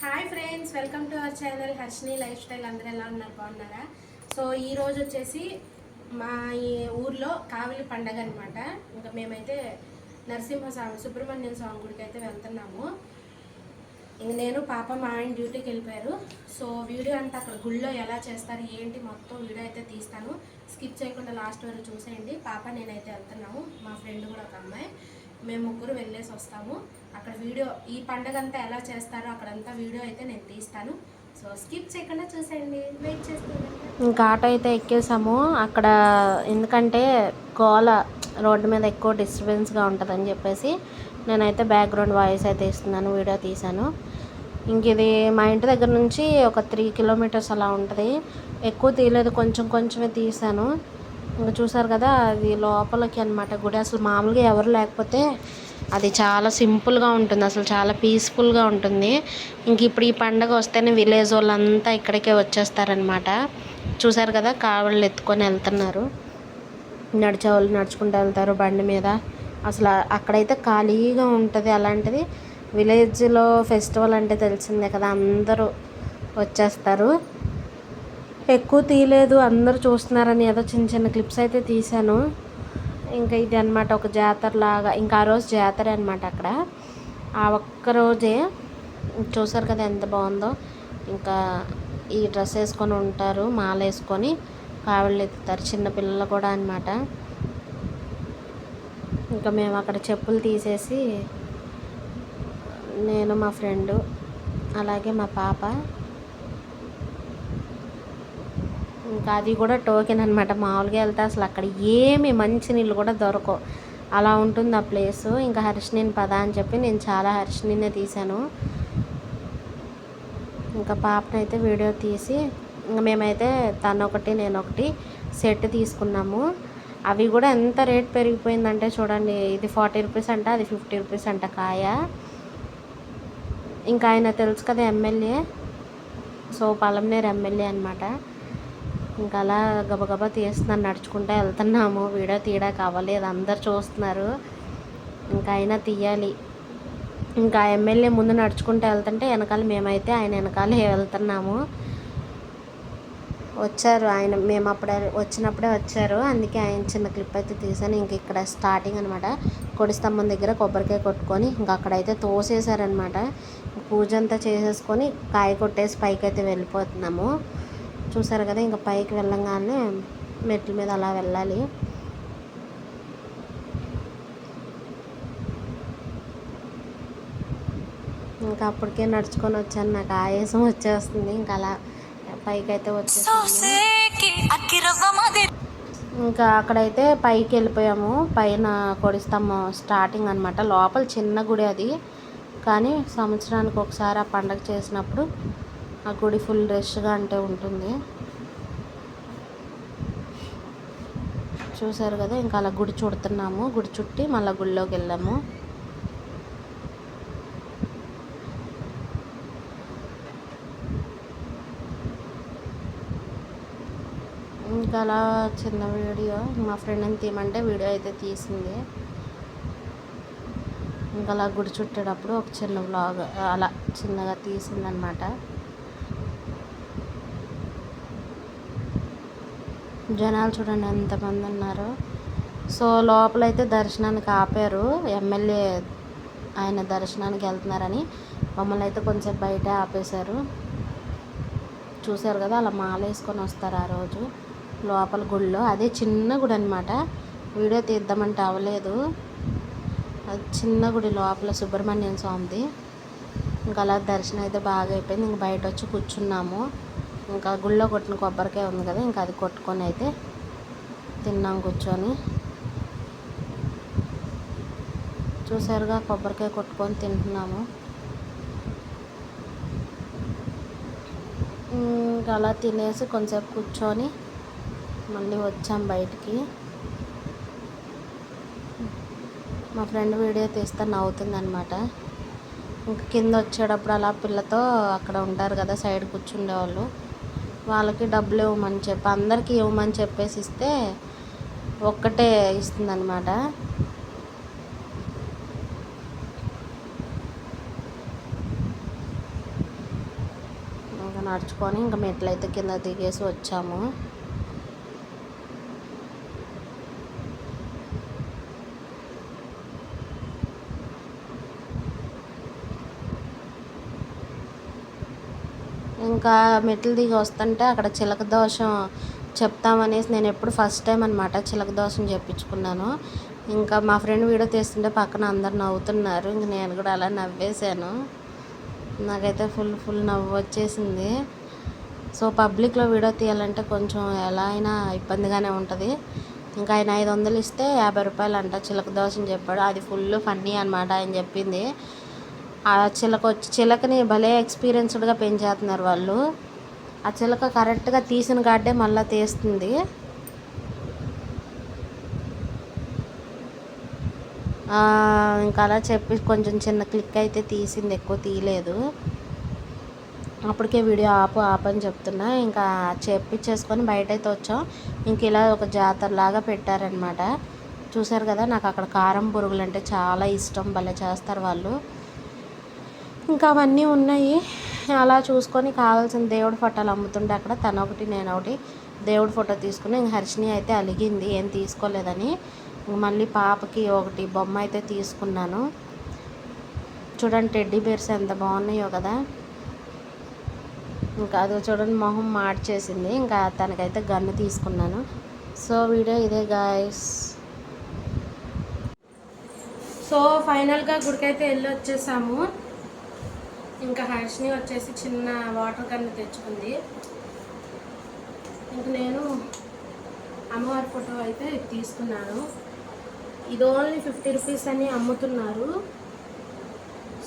Hi friends welcome to our channel Harshini lifestyle. అందరూ ఎలా ఉన్నారు? బాగున్నారా? సో ఈ రోజు వచ్చేసి మా ఈ ఊర్లో కావిలి పండగ అనమాట ఇంకా మేమైతే నరసింహ స్వామి సుబ్రహ్మణ్యం స్వామి గుడికి అయితే వెళ్తున్నాము. ఇంక నేను పాప మా ఆయన డ్యూటీకి వెళ్ళిపోయారు. సో వీడియో అంతా అక్కడ గుళ్ళో ఎలా చేస్తారు ఏంటి మొత్తం వీడియో అయితే తీస్తాను. స్కిప్ చేయకుండా లాస్ట్ వరకు చూసేయండి. పాప నేనైతే వెళ్తున్నాము. మా ఫ్రెండ్ కూడా ఒక అమ్మాయి. మేము ముగ్గురు వెళ్ళేసి వస్తాము. అక్కడ వీడియో ఈ పండగ అంతా ఎలా చేస్తారో అక్కడంతా వీడియో అయితే నేను తీస్తాను. సో స్కిప్ చేయకుండా చూసేయండి. వెయిట్ చేస్తాను. ఇంకా ఆటో అయితే ఎక్కేసాము. అక్కడ ఎందుకంటే గోల రోడ్డు మీద ఎక్కువ డిస్టర్బెన్స్గా ఉంటుందని చెప్పేసి నేనైతే బ్యాక్గ్రౌండ్ వాయిస్ అయితే ఇస్తున్నాను వీడియో తీశాను. ఇంక ఇది మా ఇంటి దగ్గర నుంచి ఒక త్రీ కిలోమీటర్స్ అలా ఉంటుంది. ఎక్కువ తీయలేదు కొంచెం కొంచెమే తీసాను ఇంకా చూసారు కదా అది లోపలికి అనమాట గుడి. అసలు మామూలుగా ఎవరు లేకపోతే అది చాలా సింపుల్గా ఉంటుంది. అసలు చాలా పీస్ఫుల్గా ఉంటుంది. ఇంక ఇప్పుడు ఈ పండగ వస్తేనే విలేజ్ వాళ్ళంతా ఇక్కడికే వచ్చేస్తారనమాట చూసారు కదా కావళ్ళు ఎత్తుకొని వెళ్తున్నారు. నడిచే వాళ్ళు నడుచుకుంటూ వెళ్తారు బండి మీద. అసలు అక్కడైతే ఖాళీగా ఉంటుంది అలాంటిది. విలేజ్లో ఫెస్టివల్ అంటే తెలిసిందే కదా అందరూ వచ్చేస్తారు. ఎక్కువ తీయలేదు అందరూ చూస్తున్నారని ఏదో చిన్న చిన్న క్లిప్స్ అయితే తీశాను. ఇంకా ఇది అనమాట ఒక జాతర లాగా ఇంకా ఆ రోజు జాతర అనమాట అక్కడ. ఆ ఒక్క రోజే చూసారు కదా ఎంత బాగుందో. ఇంకా ఈ డ్రెస్ వేసుకొని ఉంటారు మాల వేసుకొని కావిళ్ళు ఎత్తుతారు చిన్నపిల్లలు కూడా అనమాట ఇంకా మేము అక్కడ చెప్పులు తీసేసి నేను మా ఫ్రెండు అలాగే మా పాప. ఇంకా అది కూడా టోకెన్ అనమాట మామూలుగా వెళ్తే అసలు అక్కడ ఏమి మంచి నీళ్ళు కూడా దొరకవు. అలా ఉంటుంది ఆ ప్లేస్. ఇంకా హర్షిణిని పద అని చెప్పి నేను చాలా హర్షినినే తీశాను. ఇంకా పాపనైతే వీడియో తీసి ఇంకా మేమైతే తను ఒకటి నేను ఒకటి సెట్ తీసుకున్నాము. అవి కూడా ఎంత రేట్ పెరిగిపోయిందంటే చూడండి ఇది ఫార్టీ రూపీస్ అంట అది ఫిఫ్టీ రూపీస్ అంట కాయ. ఇంకా ఆయన తెలుసు కదా ఎమ్మెల్యే? సో పలంనేరు ఎమ్మెల్యే అనమాట ఇంకా అలా గబగబా తీస్తున్నాను నడుచుకుంటూ వెళ్తున్నాము. వీడియో తీయడానికి అవ్వలేదు అందరు చూస్తున్నారు. ఇంకా అయినా తీయాలి. ఇంకా ఎమ్మెల్యే ముందు నడుచుకుంటూ వెళ్తుంటే వెనకాల మేమైతే ఆయన వెనకాలే వెళ్తున్నాము. వచ్చారు. ఆయన మేము అప్పుడే వచ్చినప్పుడే వచ్చారు. అందుకే ఆయన చిన్న క్లిప్ అయితే తీసాను. ఇంక ఇక్కడ స్టార్టింగ్ అనమాట కొడి స్తంభం దగ్గర కొబ్బరికాయ కొట్టుకొని ఇంకా అక్కడైతే తోసేసారనమాట పూజ అంతా చేసేసుకొని కాయ కొట్టేసి పైకి అయితే వెళ్ళిపోతున్నాము. చూసారు కదా ఇంకా పైకి వెళ్ళంగానే మెట్ల మీద అలా వెళ్ళాలి. ఇంకా అప్పటికే నడుచుకొని వచ్చాను. నాకు ఆయాసం వచ్చేస్తుంది. ఇంకా అలా పైకి అయితే వచ్చేసాను ఇంకా అక్కడైతే పైకి వెళ్ళిపోయాము. పైన కొడి స్తంభం స్టార్టింగ్ అనమాట లోపల చిన్న గుడి అది. కానీ సంవత్సరానికి ఒకసారి ఆ పండగ చేసినప్పుడు ఆ గుడి ఫుల్ రష్గా అంటే ఉంటుంది. చూసారు కదా ఇంకా అలా గుడి చుడుతున్నాము. గుడి చుట్టి మళ్ళీ గుడిలోకి వెళ్ళాము. ఇంకా అలా చిన్న వీడియో. మా ఫ్రెండ్ని తీయమంటే వీడియో అయితే తీసింది. ఇంకా అలా గుడి చుట్టేటప్పుడు ఒక చిన్న వ్లాగ్ అలా చిన్నగా తీసిందనమాట జనాలు చూడండి ఎంతమంది ఉన్నారు. సో లోపలైతే దర్శనానికి ఆపారు. ఎమ్మెల్యే ఆయన దర్శనానికి వెళ్తున్నారని మమ్మల్ని అయితే కొంచెం బయట ఆపేశారు. చూశారు కదా అలా మాల వేసుకొని వస్తారు ఆ రోజు. లోపల గుడిలో. అదే చిన్న గుడి అనమాట వీడియో తీద్దామంటే అవ్వలేదు అది చిన్న గుడి లోపల సుబ్రహ్మణ్యం స్వామిది. ఇంకా అలా దర్శనం అయితే బాగా అయిపోయింది. ఇంక బయట వచ్చి కూర్చున్నాము. ఇంకా గుళ్ళో కొట్టిన కొబ్బరికాయ ఉంది కదా ఇంకా అది కొట్టుకొని అయితే తిన్నాం కూర్చొని. చూసారుగా కొబ్బరికాయ కొట్టుకొని తింటున్నాము. ఇంకా అలా తినేసి కొంచెంసేపు కూర్చొని మళ్ళీ వచ్చాం బయటికి. మా ఫ్రెండ్ వీడియో తీస్తే నవ్వుతుందనమాట ఇంకా కింద వచ్చేటప్పుడు అలా పిల్లతో అక్కడ ఉంటారు కదా సైడ్ కూర్చుండేవాళ్ళు. వాళ్ళకి డబ్బులు ఇవ్వమని చెప్పి అందరికీ ఇవ్వమని చెప్పేసి ఇస్తే ఒక్కటే ఇస్తుందన్నమాట. నడుచుకొని ఇంకా మెట్లయితే కింద దిగేసి వచ్చాము. ఇంకా మెట్లు దిగి వస్తుంటే అక్కడ చిలక దోషం చెప్తామనేసి నేను ఎప్పుడు ఫస్ట్ టైం అనమాట చిలక దోషం చెప్పించుకున్నాను. ఇంకా మా ఫ్రెండ్ వీడియో తీస్తుంటే పక్కన అందరు నవ్వుతున్నారు. ఇంక నేను కూడా అలా నవ్వేశాను. నాకైతే ఫుల్ ఫుల్ నవ్వు వచ్చేసింది. సో పబ్లిక్లో వీడియో తీయాలంటే కొంచెం ఎలా అయినా ఇబ్బందిగానే ఉంటుంది. ఇంకా ఆయన ఐదు వందలు ఇస్తే యాభై రూపాయలు అంట చిలక దోశ చెప్పాడు. అది ఫుల్ ఫన్నీ అనమాట ఆయన చెప్పింది. ఆ చిలక వచ్చి చిలకని భలే ఎక్స్పీరియన్స్డ్గా పెంచేస్తున్నారు వాళ్ళు. ఆ చిలక కరెక్ట్గా తీసిన గాడ్డే మళ్ళీ తీస్తుంది. ఇంకా అలా చెప్పి కొంచెం చిన్న క్లిక్ అయితే తీసింది ఎక్కువ తీయలేదు. అప్పటికే వీడియో ఆపు ఆపని చెప్తున్నా. ఇంకా చెప్పించేసుకొని బయట అయితే వచ్చాం. ఇంక ఇలా ఒక జాతరలాగా పెట్టారనమాట చూసారు కదా నాకు అక్కడ కారం పురుగులు అంటే చాలా ఇష్టం. భలే చేస్తారు వాళ్ళు. ఇంకా అవన్నీ ఉన్నాయి. అలా చూసుకొని కావాల్సిన దేవుడి ఫోటోలు అమ్ముతుంటే అక్కడ తన ఒకటి నేను ఒకటి దేవుడి ఫోటో తీసుకుని ఇంక హర్షిని అయితే అలిగింది. ఏం తీసుకోలేదని మళ్ళీ పాపకి ఒకటి బొమ్మ అయితే తీసుకున్నాను. చూడండి టెడ్డీ బేర్స్ ఎంత బాగున్నాయో కదా. ఇంకా అది చూడండి మొహం మార్చేసింది. ఇంకా తనకైతే గన్ను తీసుకున్నాను. సో వీడియో ఇదే గాయస్. సో ఫైనల్గా గుడికైతే వెళ్ళి వచ్చేసాము ఇంకా హర్షిని వచ్చేసి చిన్న వాటర్ కన్ను తెచ్చుకుంది. ఇంక నేను అమ్మవారి ఫోటో అయితే తీసుకున్నాను. ఇది ఓన్లీ ఫిఫ్టీ రూపీస్ అని అమ్ముతున్నారు.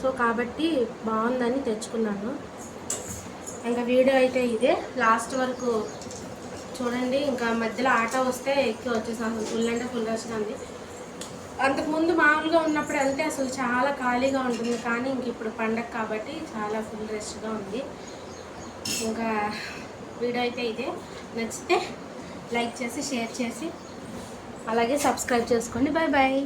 సో కాబట్టి బాగుందని తెచ్చుకున్నాను. ఇంకా వీడియో అయితే ఇదే. లాస్ట్ వరకు చూడండి. ఇంకా మధ్యలో ఆట వస్తే ఎక్కి వచ్చేసాను. అసలు ఫుల్ అంటే ఫుల్ రష్గా అంతకుముందు మామూలుగా ఉన్నప్పుడు వెళ్తే అసలు చాలా ఖాళీగా ఉంటుంది. కానీ ఇంక ఇప్పుడు పండగ కాబట్టి చాలా ఫుల్ రెస్ట్గా ఉంది. ఇంకా వీడియో అయితే ఇదే. నచ్చితే లైక్ చేసి షేర్ చేసి అలాగే సబ్స్క్రైబ్ చేసుకోండి. Bye bye